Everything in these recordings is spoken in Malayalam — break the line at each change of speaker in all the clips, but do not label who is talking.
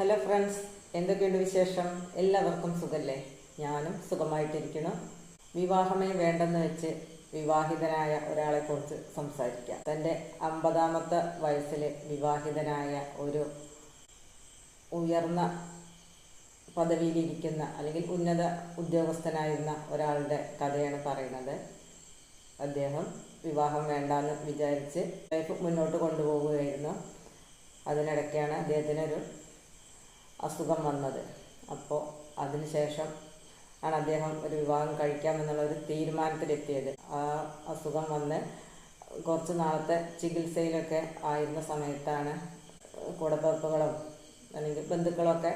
ഹലോ ഫ്രണ്ട്സ് എന്തൊക്കെയുണ്ട് വിശേഷം? എല്ലാവർക്കും സുഖല്ലേ? ഞാനും സുഖമായിട്ടിരിക്കുന്നു. വിവാഹമേ വേണ്ടെന്ന് വെച്ച് വിവാഹിതനായ ഒരാളെക്കുറിച്ച് സംസാരിക്കാം. തന്റെ അമ്പതാമത്തെ വയസ്സിൽ വിവാഹിതനായ ഒരു ഉയർന്ന പദവിയിലിരിക്കുന്ന അല്ലെങ്കിൽ ഉന്നത ഉദ്യോഗസ്ഥനായിരുന്ന ഒരാളുടെ കഥയാണ് പറയുന്നത്. അദ്ദേഹം വിവാഹം വേണ്ടാന്ന് വിചാരിച്ച് ലൈഫ് മുന്നോട്ട് കൊണ്ടുപോവുകയായിരുന്നു. അതിനിടയ്ക്കാണ് അദ്ദേഹത്തിനൊരു അസുഖം വന്നത്. അപ്പോൾ അതിനുശേഷം ആണ് അദ്ദേഹം ഒരു വിവാഹം കഴിക്കാമെന്നുള്ള ഒരു തീരുമാനത്തിലെത്തിയത്. ആ അസുഖം വന്ന് കുറച്ച് നാളത്തെ ചികിത്സയിലൊക്കെ ആയിരുന്ന സമയത്താണ് കൂടപ്പിറപ്പുകളും അല്ലെങ്കിൽ ബന്ധുക്കളൊക്കെ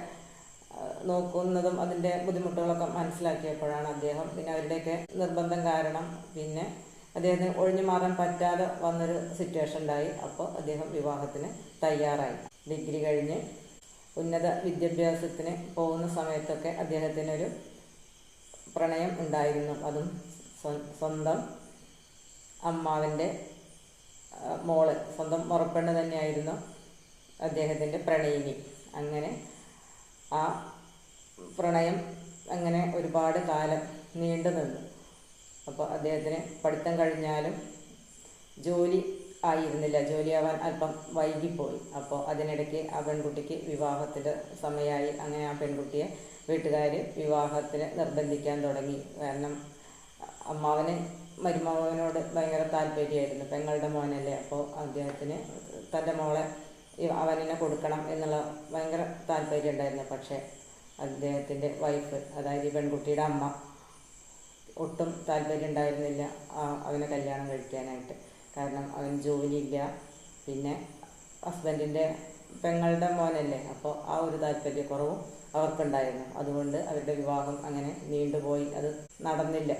നോക്കുന്നതും അതിന്റെ ബുദ്ധിമുട്ടുകളൊക്കെ മനസ്സിലാക്കിയപ്പോഴാണ് അദ്ദേഹം പിന്നെ അവരുടെയൊക്കെ നിർബന്ധം കാരണം പിന്നെ അദ്ദേഹത്തിന് ഒഴിഞ്ഞു മാറാൻ പറ്റാതെ വന്നൊരു സിറ്റുവേഷൻ ഉണ്ടായി. അപ്പോൾ അദ്ദേഹം വിവാഹത്തിന് തയ്യാറായി. ഡിഗ്രി കഴിഞ്ഞ് ഉന്നത വിദ്യാഭ്യാസത്തിന് പോകുന്ന സമയത്തൊക്കെ അദ്ദേഹത്തിനൊരു പ്രണയം ഉണ്ടായിരുന്നു. അതും സ്വന്തം അമ്മാവിന്റെ മോൾ സ്വന്തം മുറപ്പെണ്ണ് തന്നെയായിരുന്നു അദ്ദേഹത്തിന്റെ പ്രണയിനി. അങ്ങനെ ആ പ്രണയം അങ്ങനെ ഒരുപാട് കാലം നീണ്ടു നിന്നു അപ്പോൾ അദ്ദേഹത്തിന് പഠിത്തം കഴിഞ്ഞാലും ജോലി ആയിരുന്നില്ല. ജോലിയാവാൻ അല്പം വൈകിപ്പോയി. അപ്പോൾ അതിനിടയ്ക്ക് ആ പെൺകുട്ടിക്ക് വിവാഹത്തിന്റെ സമയമായി. അങ്ങനെ ആ പെൺകുട്ടിയെ വീട്ടുകാർ വിവാഹത്തിന് നിർബന്ധിക്കാൻ തുടങ്ങി. കാരണം അമ്മാവന് മരുമകനോട് ഭയങ്കര താല്പര്യമായിരുന്നു. പെങ്ങളുടെ മോനല്ലേ. അപ്പോൾ അദ്ദേഹത്തിന് തന്റെ മോളെ അവനെ കൊടുക്കണം എന്നുള്ള ഭയങ്കര താല്പര്യം ഉണ്ടായിരുന്നു. പക്ഷേ അദ്ദേഹത്തിന്റെ വൈഫ് അതായത് ഈ പെൺകുട്ടിയുടെ അമ്മ ഒട്ടും താല്പര്യം ഉണ്ടായിരുന്നില്ല അവനെ കല്യാണം കഴിക്കാനായിട്ട്. കാരണം അവൻ ജോലിയില്ല. പിന്നെ ഹസ്ബൻഡിന്റെ പെങ്ങളുടെ മോനല്ലേ അപ്പോൾ ആ ഒരു താല്പര്യക്കുറവും അവർക്കുണ്ടായിരുന്നു. അതുകൊണ്ട് അവരുടെ വിവാഹം അങ്ങനെ നീണ്ടുപോയി. അത് നടന്നില്ല.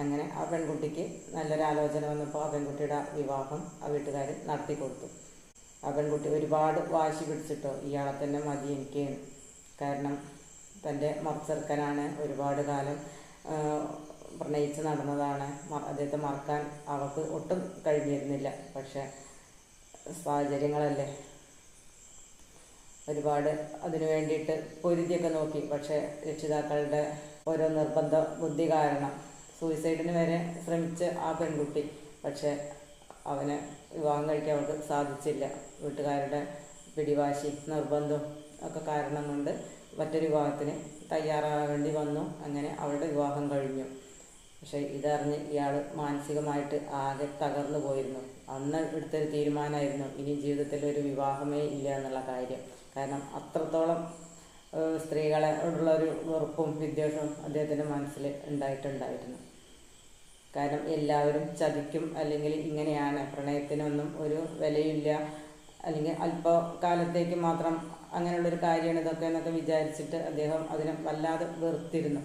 അങ്ങനെ ആ പെൺകുട്ടിക്ക് നല്ലൊരു ആലോചന വന്നപ്പോൾ ആ പെൺകുട്ടിയുടെ വിവാഹം ആ വീട്ടുകാർ നടത്തി കൊടുത്തു ആ പെൺകുട്ടി ഒരുപാട് വാശി പിടിച്ചിട്ടോ ഇയാളെ തന്നെ മതി എനിക്ക്. കാരണം തന്റെ മത്സർക്കനാണ് ഒരുപാട് കാലം പ്രണയിച്ച് നടന്നതാണ്. അദ്ദേഹത്തെ മറക്കാൻ അവൾക്ക് ഒട്ടും കഴിഞ്ഞിരുന്നില്ല. പക്ഷേ സാഹചര്യങ്ങളല്ലേ? ഒരുപാട് അതിനു വേണ്ടിയിട്ട് പൊരുതിയൊക്കെ നോക്കി. പക്ഷേ രക്ഷിതാക്കളുടെ ഓരോ നിർബന്ധ ബുദ്ധി കാരണം സൂയിസൈഡിന് വരെ ശ്രമിച്ച ആ പെൺകുട്ടി പക്ഷേ അവനെ വിവാഹം കഴിക്കാൻ അവൾക്ക് സാധിച്ചില്ല. വീട്ടുകാരുടെ പിടിവാശി നിർബന്ധം ഒക്കെ കാരണം കൊണ്ട് മറ്റൊരു വിവാഹത്തിന് തയ്യാറാകേണ്ടി വന്നു. അങ്ങനെ അവളുടെ വിവാഹം കഴിഞ്ഞു. പക്ഷേ ഇതറിഞ്ഞ് ഇയാൾ മാനസികമായിട്ട് ആകെ തകർന്നു പോയിരുന്നു. അന്ന് എടുത്തൊരു തീരുമാനമായിരുന്നു ഇനി ജീവിതത്തിൽ ഒരു വിവാഹമേ ഇല്ല എന്നുള്ള കാര്യം. കാരണം അത്രത്തോളം സ്ത്രീകളെ സ്ത്രീകളോടുള്ള ഒരു വെറുപ്പും വിദ്വേഷവും അദ്ദേഹത്തിന്റെ മനസ്സിൽ ഉണ്ടായിട്ടുണ്ടായിരുന്നു. കാരണം എല്ലാവരും ചതിക്കും അല്ലെങ്കിൽ ഇങ്ങനെയാണ് പ്രണയത്തിനൊന്നും ഒരു വിലയില്ല. അല്ലെങ്കിൽ അല്പകാലത്തേക്ക് മാത്രം അങ്ങനെയുള്ളൊരു കാര്യമാണ് ഇതൊക്കെ എന്നൊക്കെ വിചാരിച്ചിട്ട് അദ്ദേഹം അതിനെ വല്ലാതെ വെറുത്തിരുന്നു.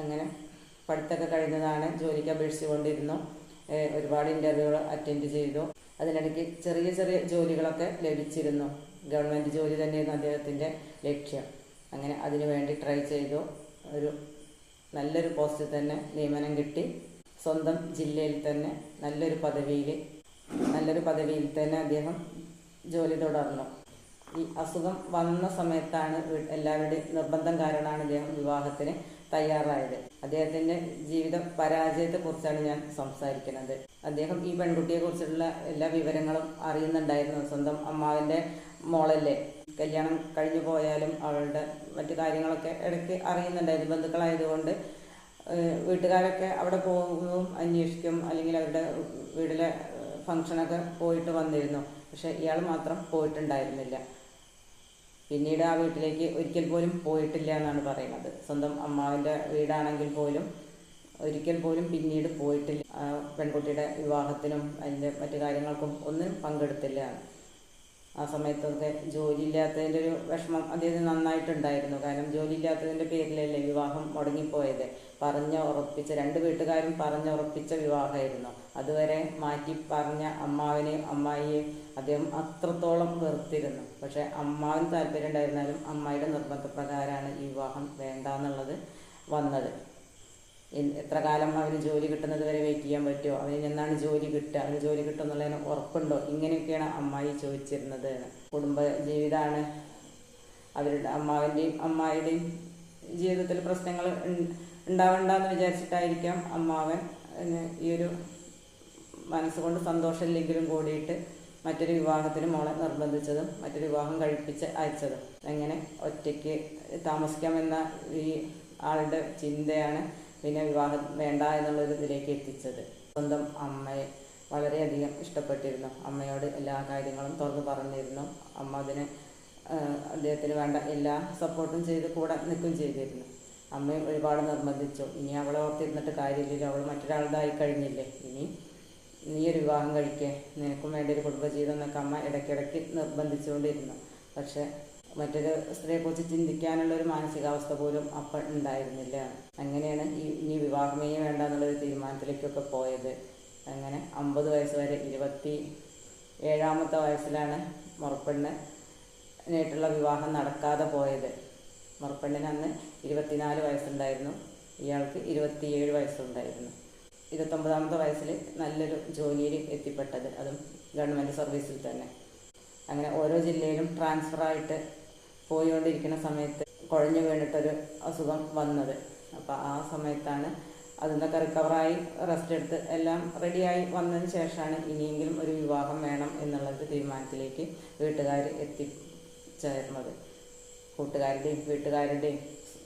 അങ്ങനെ പഠിത്തമൊക്കെ കഴിഞ്ഞതാണ്. ജോലിക്ക് അപേക്ഷിച്ചുകൊണ്ടിരുന്നു കൊണ്ടിരുന്നു. ഒരുപാട് ഇന്റർവ്യൂകൾ അറ്റൻഡ് ചെയ്തു. അതിനിടയ്ക്ക് ചെറിയ ചെറിയ ജോലികളൊക്കെ ലഭിച്ചിരുന്നു. ഗവൺമെന്റ് ജോലി തന്നെയായിരുന്നു അദ്ദേഹത്തിന്റെ ലക്ഷ്യം. അങ്ങനെ അതിനു വേണ്ടി ട്രൈ ചെയ്തു. ഒരു നല്ലൊരു പോസ്റ്റിൽ തന്നെ നിയമനം കിട്ടി. സ്വന്തം ജില്ലയിൽ തന്നെ നല്ലൊരു പദവിയിൽ നല്ലൊരു പദവിയിൽ തന്നെ അദ്ദേഹം ജോലി തുടർന്നു. ഈ അസുഖം വന്ന സമയത്താണ് എല്ലാവരുടെയും നിർബന്ധം കാരണമാണ് അദ്ദേഹം വിവാഹത്തിന് തയ്യാറായത്. അദ്ദേഹത്തിന്റെ ജീവിത പരാജയത്തെക്കുറിച്ചാണ് ഞാൻ സംസാരിക്കുന്നത്. അദ്ദേഹം ഈ പെൺകുട്ടിയെ കുറിച്ചുള്ള എല്ലാ വിവരങ്ങളും അറിയുന്നുണ്ടായിരുന്നു. സ്വന്തം അമ്മാവിന്റെ മോളല്ലേ? കല്യാണം കഴിഞ്ഞു പോയാലും അവളുടെ മറ്റു കാര്യങ്ങളൊക്കെ ഇടയ്ക്ക് അറിയുന്നുണ്ടായിരുന്നു. ബന്ധുക്കളായതുകൊണ്ട് വീട്ടുകാരൊക്കെ അവിടെ പോകും അന്വേഷിക്കും അല്ലെങ്കിൽ അവരുടെ വീട്ടിലെ ഫങ്ഷനൊക്കെ പോയിട്ട് വന്നിരുന്നു. പക്ഷെ ഇയാൾ മാത്രം പോയിട്ടുണ്ടായിരുന്നില്ല. പിന്നീട് ആ വീട്ടിലേക്ക് ഒരിക്കൽ പോലും പോയിട്ടില്ല എന്നാണ് പറയുന്നത്. സ്വന്തം അമ്മാവിന്റെ വീടാണെങ്കിൽ പോലും ഒരിക്കൽ പോലും പിന്നീട് പോയിട്ടില്ല. പെൺകുട്ടിയുടെ വിവാഹത്തിനും അതിന്റെ മറ്റു കാര്യങ്ങൾക്കും ഒന്നും പങ്കെടുത്തില്ല. ആ സമയത്തൊക്കെ ജോലിയില്ലാത്തതിന്റെ ഒരു വിഷമം അദ്ദേഹത്തിന് നന്നായിട്ടുണ്ടായിരുന്നു. കാരണം ജോലിയില്ലാത്തതിന്റെ പേരിലല്ലേ വിവാഹം മുടങ്ങിപ്പോയത്? പറഞ്ഞ് ഉറപ്പിച്ച രണ്ട് വീട്ടുകാരും പറഞ്ഞുറപ്പിച്ച വിവാഹമായിരുന്നു. അതുവരെ മാറ്റി പറഞ്ഞ അമ്മാവിനെയും അമ്മായിയെയും അദ്ദേഹം അത്രത്തോളം വെറുത്തിരുന്നു. പക്ഷേ അമ്മാവിന് താല്പര്യം ഉണ്ടായിരുന്നാലും അമ്മായിയുടെ നിർബന്ധപ്രകാരമാണ് ഈ വിവാഹം വേണ്ട എന്നുള്ളത് വന്നത് എത്ര കാലം അവന് ജോലി കിട്ടുന്നത് വരെ വെയിറ്റ് ചെയ്യാൻ പറ്റുമോ? അവന് എന്നാണ് ജോലി കിട്ടുക? അവന് ജോലി കിട്ടും എന്നുള്ളതിന് ഉറപ്പുണ്ടോ? ഇങ്ങനെയൊക്കെയാണ് അമ്മായി ചോദിച്ചിരുന്നത്. കുടുംബ ജീവിതമാണ് അവരുടെ അമ്മാവന്റെയും അമ്മായിയുടെയും ജീവിതത്തിൽ പ്രശ്നങ്ങൾ ഉണ്ടാവണ്ടെന്ന് വിചാരിച്ചിട്ടായിരിക്കാം അമ്മാവൻ ഈ ഒരു മനസ്സുകൊണ്ട് സന്തോഷമില്ലെങ്കിലും കൂടിയിട്ട് മറ്റൊരു വിവാഹത്തിന് മോളെ നിർബന്ധിച്ചതും മറ്റൊരു വിവാഹം കഴിപ്പിച്ച് അയച്ചതും. അങ്ങനെ ഒറ്റയ്ക്ക് താമസിക്കാമെന്ന ഈ ആളുടെ ചിന്തയാണ് പിന്നെ വിവാഹം വേണ്ട എന്നുള്ളൊരു ഇതിലേക്ക് എത്തിച്ചത്. സ്വന്തം അമ്മയെ വളരെയധികം ഇഷ്ടപ്പെട്ടിരുന്നു. അമ്മയോട് എല്ലാ കാര്യങ്ങളും തുറന്നു പറഞ്ഞിരുന്നു. അമ്മ അതിന് അദ്ദേഹത്തിന് വേണ്ട എല്ലാ സപ്പോർട്ടും ചെയ്ത് കൂടെ നിൽക്കുകയും ചെയ്തിരുന്നു. അമ്മയും ഒരുപാട് നിർബന്ധിച്ചു. ഇനി അവളെ ഓർത്തിരുന്നിട്ട് കാര്യമില്ലല്ലോ. അവൾ മറ്റൊരാളുടെ ആയി കഴിഞ്ഞില്ലേ? ഇനി നീ ഒരു വിവാഹം കഴിക്കേ. നിനക്കും വേണ്ട ഒരു കുടുംബജീവിതം എന്നൊക്കെ അമ്മ ഇടയ്ക്കിടയ്ക്ക് നിർബന്ധിച്ചുകൊണ്ടിരുന്നു. പക്ഷെ മറ്റൊരു സ്ത്രീയെക്കുറിച്ച് ചിന്തിക്കാനുള്ള ഒരു മാനസികാവസ്ഥ പോലും അപ്പം ഉണ്ടായിരുന്നില്ല. അങ്ങനെയാണ് ഈ ഇനി വിവാഹമേ വേണ്ട എന്നുള്ളൊരു തീരുമാനത്തിലേക്കൊക്കെ പോയത്. അങ്ങനെ അമ്പത് വയസ്സ് വരെ ഇരുപത്തി ഏഴാമത്തെ വയസ്സിലാണ് മുറപ്പെണ്ണ് നായിട്ടുള്ള വിവാഹം നടക്കാതെ പോയത്. മുറപ്പെണ്ണിന് അന്ന് ഇരുപത്തിനാല് വയസ്സുണ്ടായിരുന്നു. ഇയാൾക്ക് ഇരുപത്തിയേഴ് വയസ്സുണ്ടായിരുന്നു. ഇരുപത്തൊമ്പതാമത്തെ വയസ്സിൽ നല്ലൊരു ജോലിയിൽ എത്തിപ്പെട്ടത് അതും ഗവൺമെന്റ് സർവീസിൽ തന്നെ. അങ്ങനെ ഓരോ ജില്ലയിലും ട്രാൻസ്ഫർ ആയിട്ട് പോയിക്കൊണ്ടിരിക്കുന്ന സമയത്ത് കുഴഞ്ഞു വീണിട്ടൊരു അസുഖം വന്നത്. അപ്പോൾ ആ സമയത്താണ് അതിൽ റിക്കവറായി റെസ്റ്റ് എടുത്ത് എല്ലാം റെഡിയായി വന്നതിന് ശേഷമാണ് ഇനിയെങ്കിലും ഒരു വിവാഹം വേണം എന്നുള്ളൊരു തീരുമാനത്തിലേക്ക് വീട്ടുകാർ എത്തിച്ചേർന്നത്. കൂട്ടുകാരുടെയും വീട്ടുകാരുടെയും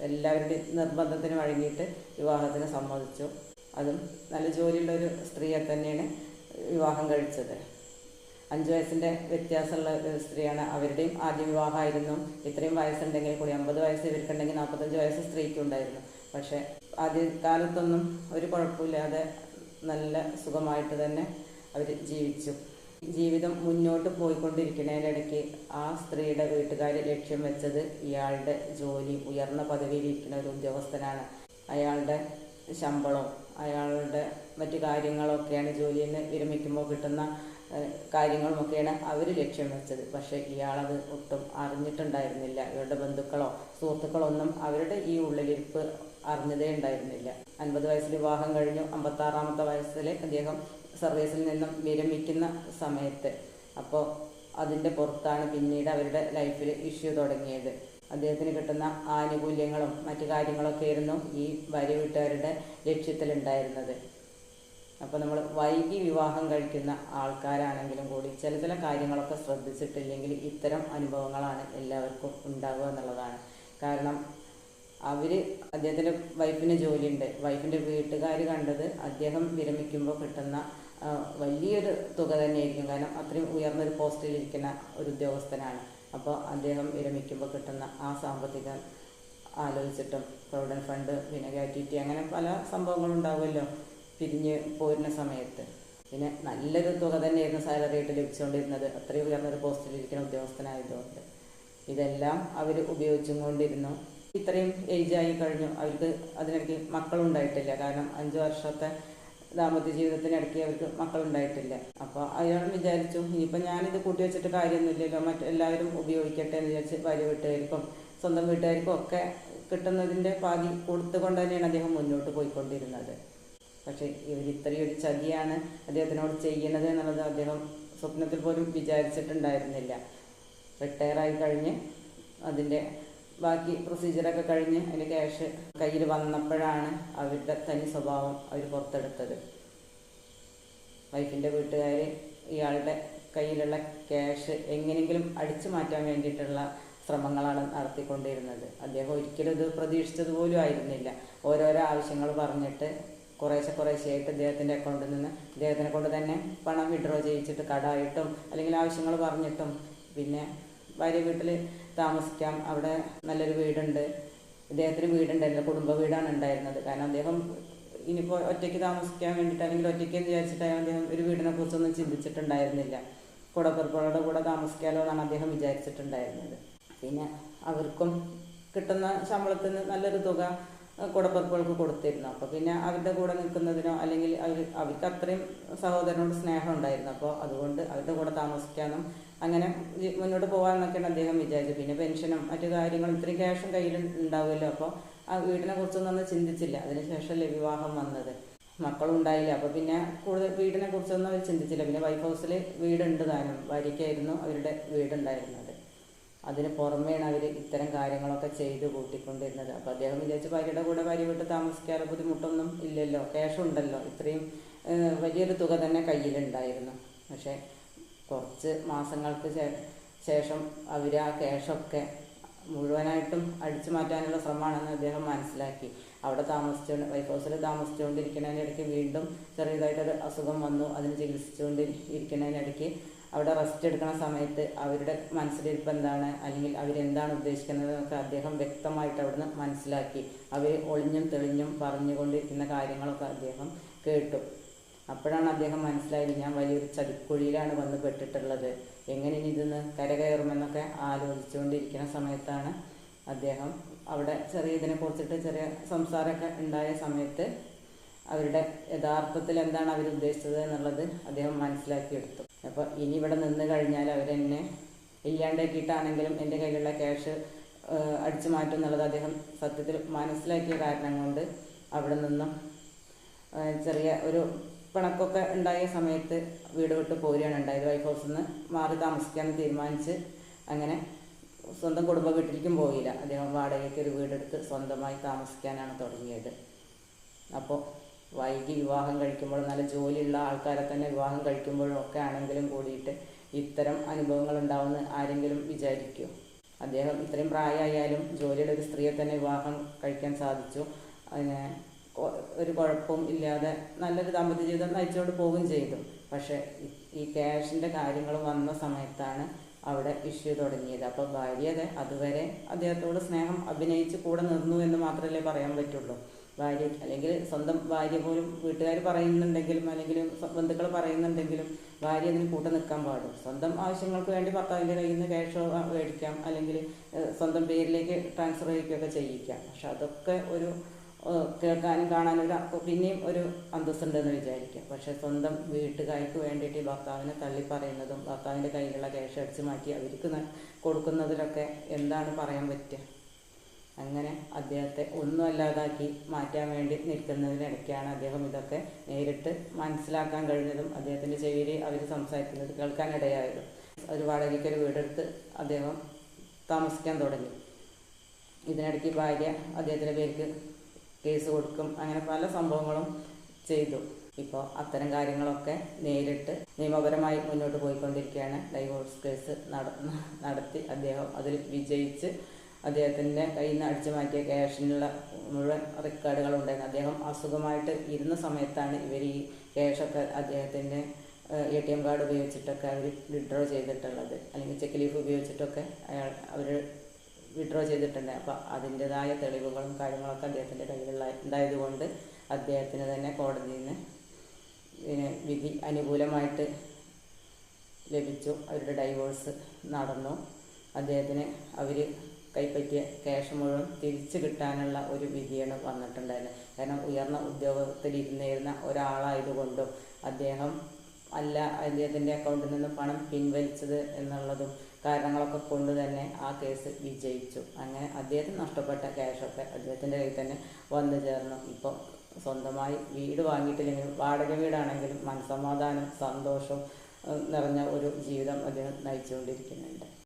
എല്ലാവരുടെയും നിർബന്ധത്തിന് വഴങ്ങിയിട്ട് വിവാഹത്തിന് സമ്മതിച്ചു. അതും നല്ല ജോലിയുള്ള ഒരു സ്ത്രീയെ തന്നെയാണ് വിവാഹം കഴിച്ചത്. അഞ്ച് വയസ്സിന്റെ വ്യത്യാസമുള്ള സ്ത്രീയാണ് അവരുടെയും ആദ്യ വിവാഹമായിരുന്നു. ഇത്രയും വയസ്സുണ്ടെങ്കിൽ കൂടി അമ്പത് വയസ്സ് ഇവർക്കുണ്ടെങ്കിൽ നാൽപ്പത്തഞ്ച് വയസ്സ് സ്ത്രീക്കുണ്ടായിരുന്നു. പക്ഷേ ആദ്യ കാലത്തൊന്നും ഒരു കുഴപ്പമില്ലാതെ നല്ല സുഖമായിട്ട് തന്നെ അവർ ജീവിച്ചു. ജീവിതം മുന്നോട്ട് പോയിക്കൊണ്ടിരിക്കുന്നതിനിടയ്ക്ക് ആ സ്ത്രീയുടെ വീട്ടുകാർ ലക്ഷ്യം വെച്ചത് ഇയാളുടെ ജോലി ഉയർന്ന പദവിയിലിരിക്കുന്ന ഒരു ഉദ്യോഗസ്ഥനാണ്. അയാളുടെ ശമ്പളവും അയാളുടെ മറ്റു കാര്യങ്ങളൊക്കെയാണ് ജോലിയിൽ നിന്ന് വിരമിക്കുമ്പോൾ കിട്ടുന്ന കാര്യങ്ങളുമൊക്കെയാണ് അവർ ലക്ഷ്യം വെച്ചത്. പക്ഷേ ഇയാളത് ഒട്ടും അറിഞ്ഞിട്ടുണ്ടായിരുന്നില്ല. ഇവരുടെ ബന്ധുക്കളോ സുഹൃത്തുക്കളോ ഒന്നും അവരുടെ ഈ ഉള്ളിലിരിപ്പ് അറിഞ്ഞതേ ഉണ്ടായിരുന്നില്ല. അൻപത് വയസ്സിൽ വിവാഹം കഴിഞ്ഞു. അമ്പത്താറാമത്തെ വയസ്സിൽ അദ്ദേഹം സർവീസിൽ നിന്നും വിരമിക്കുന്ന സമയത്ത്. അപ്പോൾ അതിന്റെ പുറത്താണ് പിന്നീട് അവരുടെ ലൈഫിൽ ഇഷ്യൂ തുടങ്ങിയത്. അദ്ദേഹത്തിന് കിട്ടുന്ന ആനുകൂല്യങ്ങളും മറ്റു കാര്യങ്ങളൊക്കെ ആയിരുന്നു ഈ ഭാര്യ വീട്ടുകാരുടെ ലക്ഷ്യത്തിലുണ്ടായിരുന്നത്. അപ്പോൾ നമ്മൾ വൈകി വിവാഹം കഴിക്കുന്ന ആൾക്കാരാണെങ്കിലും കൂടി ചില ചില കാര്യങ്ങളൊക്കെ ശ്രദ്ധിച്ചിട്ടില്ലെങ്കിൽ ഇത്തരം അനുഭവങ്ങളാണ് എല്ലാവർക്കും ഉണ്ടാവുക എന്നുള്ളതാണ്. കാരണം അവർ അദ്ദേഹത്തിന്റെ വൈഫിന് ജോലിയുണ്ട്. വൈഫിന്റെ വീട്ടുകാർ കണ്ടത് അദ്ദേഹം വിരമിക്കുമ്പോൾ കിട്ടുന്ന വലിയൊരു തുക തന്നെയായിരിക്കും. കാരണം അത്രയും ഉയർന്നൊരു പോസ്റ്റിലിരിക്കുന്ന ഒരു ഉദ്യോഗസ്ഥനാണ്. അപ്പോൾ അദ്ദേഹം വിരമിക്കുമ്പോൾ കിട്ടുന്ന ആ സാമ്പത്തികം ആലോചിച്ചിട്ടും പ്രൊവിഡന്റ് ഫണ്ട് പിന്നെ ഗ്രാറ്റുവിറ്റി അങ്ങനെ പല സംഭവങ്ങളും ഉണ്ടാവുമല്ലോ പിരിഞ്ഞ് പോരുന്ന സമയത്ത്. പിന്നെ നല്ലൊരു തുക തന്നെയായിരുന്നു സാലറി ആയിട്ട് ലഭിച്ചുകൊണ്ടിരുന്നത്. അത്രയും ഉയർന്നൊരു പോസ്റ്റിലിരിക്കുന്ന ഉദ്യോഗസ്ഥനായതുകൊണ്ട്. ഇതെല്ലാം അവർ ഉപയോഗിച്ചും കൊണ്ടിരുന്നു. ഇത്രയും ഏജായി കഴിഞ്ഞു. അവർക്ക് അതിനിടയ്ക്ക് മക്കളുണ്ടായിട്ടില്ല. കാരണം അഞ്ച് വർഷത്തെ ദാമ്പത്യ ജീവിതത്തിനിടയ്ക്ക് അവർക്ക് മക്കളുണ്ടായിട്ടില്ല. അപ്പോൾ അയാൾ വിചാരിച്ചു ഇനിയിപ്പോൾ ഞാനിത് കൂട്ടി വെച്ചിട്ട് കാര്യമൊന്നുമില്ലല്ലോ മറ്റെല്ലാവരും ഉപയോഗിക്കട്ടെ എന്ന് വിചാരിച്ച് ഭാര്യ വീട്ടുകാർക്കും സ്വന്തം വീട്ടുകാർക്കും ഒക്കെ കിട്ടുന്നതിന്റെ പാതി കൊടുത്തുകൊണ്ട് തന്നെയാണ് അദ്ദേഹം മുന്നോട്ട് പോയിക്കൊണ്ടിരുന്നത്. പക്ഷേ ഇവർ ഇത്രയൊരു ചതിയാണ് അദ്ദേഹത്തിനോട് ചെയ്യുന്നത് എന്നുള്ളത് അദ്ദേഹം സ്വപ്നത്തിൽ പോലും വിചാരിച്ചിട്ടുണ്ടായിരുന്നില്ല. റിട്ടയറായി കഴിഞ്ഞ് അതിന്റെ ബാക്കി പ്രൊസീജിയറൊക്കെ കഴിഞ്ഞ് അതിന്റെ ക്യാഷ് കയ്യിൽ വന്നപ്പോഴാണ് അവരുടെ തനി സ്വഭാവം അവർ പുറത്തെടുത്തത്. വൈഫിന്റെ വീട്ടുകാർ ഇയാളുടെ കയ്യിലുള്ള ക്യാഷ് എങ്ങനെയെങ്കിലും അടിച്ചു മാറ്റാൻ വേണ്ടിയിട്ടുള്ള ശ്രമങ്ങളാണ് നടത്തിക്കൊണ്ടിരുന്നത്. അദ്ദേഹം ഒരിക്കലും ഇത് പ്രതീക്ഷിച്ചത് പോലും ആയിരുന്നില്ല. ഓരോരോ ആവശ്യങ്ങൾ പറഞ്ഞിട്ട് കുറേശ്ശെ കുറേശ്ശെയായിട്ട് അദ്ദേഹത്തിന്റെ അക്കൗണ്ടിൽ നിന്ന് അദ്ദേഹത്തിനെ കൊണ്ട് തന്നെ പണം വിഡ്രോ ചെയ്യിച്ചിട്ട് കടമായിട്ടും അല്ലെങ്കിൽ ആവശ്യങ്ങൾ പറഞ്ഞിട്ടും പിന്നെ ഭാര്യ വീട്ടിൽ താമസിക്കാം. അവിടെ നല്ലൊരു വീടുണ്ട്. ഇദ്ദേഹത്തിന് വീടുണ്ടായിരുന്നില്ല കുടുംബ വീടാണ് ഉണ്ടായിരുന്നത്. കാരണം അദ്ദേഹം ഇനിയിപ്പോൾ ഒറ്റയ്ക്ക് താമസിക്കാൻ വേണ്ടിയിട്ട് അല്ലെങ്കിൽ ഒറ്റയ്ക്ക് എന്ന് വിചാരിച്ചിട്ട് അദ്ദേഹം ഒരു വീടിനെ കുറിച്ചൊന്നും ചിന്തിച്ചിട്ടുണ്ടായിരുന്നില്ല. കൂടപ്പിറപ്പുകളുടെ കൂടെ താമസിക്കാലോ എന്നാണ് അദ്ദേഹം വിചാരിച്ചിട്ടുണ്ടായിരുന്നത്. പിന്നെ അവർക്കും കിട്ടുന്ന ശമ്പളത്തിന് നല്ലൊരു തുക കൂടപ്പിറപ്പുകൾക്ക് കൊടുത്തിരുന്നു. അപ്പോൾ പിന്നെ അവരുടെ കൂടെ നിൽക്കുന്നതിനോ അല്ലെങ്കിൽ അവർ അവർക്ക് അത്രയും സഹോദരനോട് സ്നേഹം ഉണ്ടായിരുന്നു. അപ്പോൾ അതുകൊണ്ട് അവരുടെ കൂടെ താമസിക്കാനും അങ്ങനെ മുന്നോട്ട് പോകാമെന്നൊക്കെയാണ് അദ്ദേഹം വിചാരിച്ചത്. പിന്നെ പെൻഷനും മറ്റു കാര്യങ്ങളും ഇത്രയും ക്യാഷും കയ്യിൽ ഉണ്ടാവുമല്ലോ. അപ്പോൾ ആ വീടിനെ കുറിച്ചൊന്നും ഒന്നും ചിന്തിച്ചില്ല. അതിനുശേഷമല്ലേ വിവാഹം വന്നത്. മക്കളും ഉണ്ടായില്ല. അപ്പോൾ പിന്നെ കൂടുതൽ വീടിനെ കുറിച്ചൊന്നും അവർ ചിന്തിച്ചില്ല. പിന്നെ വൈഫ് ഹൗസിൽ വീടുണ്ട് താനും. ഭാര്യയ്ക്കായിരുന്നു അവരുടെ വീടുണ്ടായിരുന്നത്. അതിന് പുറമേയാണ് അവർ ഇത്തരം കാര്യങ്ങളൊക്കെ ചെയ്ത് കൂട്ടിക്കൊണ്ടിരുന്നത്. അപ്പോൾ അദ്ദേഹം വിചാരിച്ച് ഭാര്യയുടെ കൂടെ ഭാര്യ വീട്ട് താമസിക്കാതെ ബുദ്ധിമുട്ടൊന്നും ഇല്ലല്ലോ ക്യാഷ് ഉണ്ടല്ലോ. ഇത്രയും വലിയൊരു തുക തന്നെ കയ്യിലുണ്ടായിരുന്നു. പക്ഷേ കുറച്ച് മാസങ്ങൾക്ക് ശേഷം അവർ ആ ക്യാഷൊക്കെ മുഴുവനായിട്ടും അടിച്ചു മാറ്റാനുള്ള ശ്രമമാണെന്ന് അദ്ദേഹം മനസ്സിലാക്കി. അവിടെ താമസിച്ചുകൊണ്ട് വൈഫ് ഹൗസിൽ താമസിച്ചുകൊണ്ടിരിക്കുന്നതിനിടയ്ക്ക് വീണ്ടും ചെറിയതായിട്ടൊരു അസുഖം വന്നു. അതിന് ചികിത്സിച്ചുകൊണ്ട് ഇരിക്കുന്നതിനിടയ്ക്ക് അവിടെ റെസ്റ്റ് എടുക്കുന്ന സമയത്ത് അവരുടെ മനസ്സിലിരിപ്പ് എന്താണ്? അല്ലെങ്കിൽ അവരെന്താണ് ഉദ്ദേശിക്കുന്നത് എന്നൊക്കെ അദ്ദേഹം വ്യക്തമായിട്ട് അവിടുന്ന് മനസ്സിലാക്കി. അവർ ഒളിഞ്ഞും തെളിഞ്ഞും പറഞ്ഞുകൊണ്ടിരിക്കുന്ന കാര്യങ്ങളൊക്കെ അദ്ദേഹം കേട്ടു. അപ്പോഴാണ് അദ്ദേഹം മനസ്സിലായത് ഞാൻ വലിയൊരു ചതിക്കുഴിയിലാണ് വന്ന് പെട്ടിട്ടുള്ളത്. എങ്ങനെ ഇനി ഇതിന്ന് കരകയറുമെന്നൊക്കെ ആലോചിച്ചുകൊണ്ടിരിക്കുന്ന സമയത്താണ് അദ്ദേഹം അവിടെ ചെറിയ ഇതിനെ കുറിച്ചിട്ട് ചെറിയ സംസാരമൊക്കെ ഉണ്ടായ സമയത്ത് അവരുടെ യഥാർത്ഥത്തിൽ എന്താണ് അവർ ഉദ്ദേശിച്ചത് എന്നുള്ളത് അദ്ദേഹം മനസ്സിലാക്കിയെടുത്തു. അപ്പോൾ ഇനി ഇവിടെ നിന്ന് കഴിഞ്ഞാൽ അവരെന്നെ ഇല്ലാണ്ടാക്കിയിട്ടാണെങ്കിലും എന്റെ കയ്യിലുള്ള ക്യാഷ് അടിച്ചു മാറ്റും എന്നുള്ളത് അദ്ദേഹം സത്യത്തിൽ മനസ്സിലാക്കിയ കാരണം കൊണ്ട് അവിടെ നിന്നും ചെറിയ ഒരു പിണക്കൊക്കെ ഉണ്ടായ സമയത്ത് വീട് വിട്ട് പോരുകയാണ് ഉണ്ടായത്. വൈഫ് ഹൗസിൽ നിന്ന് മാറി താമസിക്കാൻ തീരുമാനിച്ച് അങ്ങനെ സ്വന്തം കുടുംബ വീട്ടിലേക്കും പോയില്ല. അദ്ദേഹം വാടകയ്ക്ക് ഒരു വീടെടുത്ത് സ്വന്തമായി താമസിക്കാനാണ് തുടങ്ങിയത്. അപ്പോൾ വൈകി വിവാഹം കഴിക്കുമ്പോൾ നല്ല ജോലിയുള്ള ആൾക്കാരെ തന്നെ വിവാഹം കഴിക്കുമ്പോഴും ഒക്കെ ആണെങ്കിലും കൂടിയിട്ട് ഇത്തരം അനുഭവങ്ങൾ ഉണ്ടാവുമെന്ന് ആരെങ്കിലും വിചാരിക്കൂ? അദ്ദേഹം ഇത്രയും പ്രായമായാലും ജോലിയുടെ ഒരു സ്ത്രീയെ തന്നെ വിവാഹം കഴിക്കാൻ സാധിച്ചു. അതിനെ ഒരു കുഴപ്പവും ഇല്ലാതെ നല്ലൊരു ദാമ്പത്യ ജീവിതം നയിച്ചുകൊണ്ട് പോവുകയും ചെയ്തു. പക്ഷേ ഈ- ക്യാഷിന്റെ കാര്യങ്ങൾ വന്ന സമയത്താണ് അവിടെ ഇഷ്യൂ തുടങ്ങിയത്. അപ്പോൾ ഭാര്യ അതെ അതുവരെ അദ്ദേഹത്തോട് സ്നേഹം അഭിനയിച്ച് കൂടെ നിന്നു എന്ന് മാത്രമല്ലേ പറയാൻ പറ്റുള്ളൂ. ഭാര്യ അല്ലെങ്കിൽ സ്വന്തം ഭാര്യ പോലും വീട്ടുകാർ പറയുന്നുണ്ടെങ്കിലും അല്ലെങ്കിൽ ബന്ധുക്കൾ പറയുന്നുണ്ടെങ്കിലും ഭാര്യ അതിന് കൂട്ടം നിൽക്കാൻ പാടും. സ്വന്തം ആവശ്യങ്ങൾക്ക് വേണ്ടി ഭർത്താവിന്റെ കയ്യിൽ നിന്ന് ക്യാഷോ മേടിക്കാം. അല്ലെങ്കിൽ സ്വന്തം പേരിലേക്ക് ട്രാൻസ്ഫർ ചെയ്യിക്കുകയൊക്കെ ചെയ്യിക്കാം. പക്ഷെ അതൊക്കെ ഒരു കേൾക്കാനും കാണാനും ഒരു പിന്നെയും ഒരു അന്തസ്സുണ്ടെന്ന് വിചാരിക്കാം. പക്ഷെ സ്വന്തം വീട്ടുകാർക്ക് വേണ്ടിയിട്ട് ഭർത്താവിനെ തള്ളി പറയുന്നതും ഭർത്താവിന്റെ കയ്യിലുള്ള ക്യാഷ് അടിച്ചു മാറ്റി അവർക്ക് കൊടുക്കുന്നതിലൊക്കെ എന്താണ് പറയാൻ പറ്റുക? അങ്ങനെ അദ്ദേഹത്തെ ഒന്നും അല്ലാതാക്കി മാറ്റാൻ വേണ്ടി നിൽക്കുന്നതിനിടയ്ക്കാണ് അദ്ദേഹം ഇതൊക്കെ നേരിട്ട് മനസ്സിലാക്കാൻ കഴിഞ്ഞതും അദ്ദേഹത്തിന്റെ ചെവിയിൽ അവർ സംസാരിക്കുന്നത് കേൾക്കാനിടയായതും. ഒരു വാടകയ്ക്ക് ഒരു വീടെടുത്ത് അദ്ദേഹം താമസിക്കാൻ തുടങ്ങി. ഇതിനിടയ്ക്ക് ഭാര്യ അദ്ദേഹത്തിന്റെ പേർക്ക് കേസ് കൊടുക്കും. അങ്ങനെ പല സംഭവങ്ങളും ചെയ്തു. ഇപ്പോൾ അത്തരം കാര്യങ്ങളൊക്കെ നേരിട്ട് നിയമപരമായി മുന്നോട്ട് പോയിക്കൊണ്ടിരിക്കുകയാണ്. ഡൈവോഴ്സ് കേസ് നട നടത്തി അദ്ദേഹം അതിൽ വിജയിച്ച് അദ്ദേഹത്തിന്റെ കയ്യിൽ നിന്ന് അടിച്ചു മാറ്റിയ ക്യാഷിനുള്ള മുഴുവൻ റെക്കോർഡുകളുണ്ടായിരുന്നു അദ്ദേഹം അസുഖമായിട്ട് ഇരുന്ന സമയത്താണ് ഇവർ ഈ ക്യാഷൊക്കെ അദ്ദേഹത്തിന്റെ എ ടി എം കാർഡ് ഉപയോഗിച്ചിട്ടൊക്കെ അവർ വിഡ്രോ ചെയ്തിട്ടുള്ളത്. അല്ലെങ്കിൽ ചെക്ക് ലീഫ് ഉപയോഗിച്ചിട്ടൊക്കെ അയാൾ അവർ വിഡ്രോ ചെയ്തിട്ടുണ്ട്. അപ്പോൾ അതിന്റെതായ തെളിവുകളും കാര്യങ്ങളൊക്കെ അദ്ദേഹത്തിന്റെ കയ്യിലുള്ള ഉണ്ടായതുകൊണ്ട് അദ്ദേഹത്തിന് തന്നെ കോടതിയിൽ നിന്ന് വിധി അനുകൂലമായിട്ട് ലഭിച്ചു. അവരുടെ ഡൈവോഴ്സ് നടന്നു. അദ്ദേഹത്തിന് അവർ കൈപ്പറ്റിയ ക്യാഷ് മുഴുവൻ തിരിച്ചു കിട്ടാനുള്ള ഒരു വിധിയാണ് വന്നിട്ടുണ്ടായിരുന്നത് കാരണം ഉയർന്ന ഉദ്യോഗത്തിലിരുന്നിരുന്ന ഒരാളായതുകൊണ്ടും അദ്ദേഹം അല്ല അദ്ദേഹത്തിന്റെ അക്കൗണ്ടിൽ നിന്ന് പണം പിൻവലിച്ചത് എന്നുള്ളതും കാരണങ്ങളൊക്കെ കൊണ്ട് തന്നെ ആ കേസ് വിജയിച്ചു. അങ്ങനെ അദ്ദേഹത്തിന് നഷ്ടപ്പെട്ട ക്യാഷൊക്കെ അദ്ദേഹത്തിന്റെ കയ്യിൽ തന്നെ വന്നു ചേർന്നു. ഇപ്പോൾ സ്വന്തമായി വീട് വാങ്ങിയിട്ടില്ലെങ്കിലും വാടക വീടാണെങ്കിലും മനസമാധാനം സന്തോഷം നിറഞ്ഞ ഒരു ജീവിതം അദ്ദേഹം നയിച്ചുകൊണ്ടിരിക്കുന്നുണ്ട്.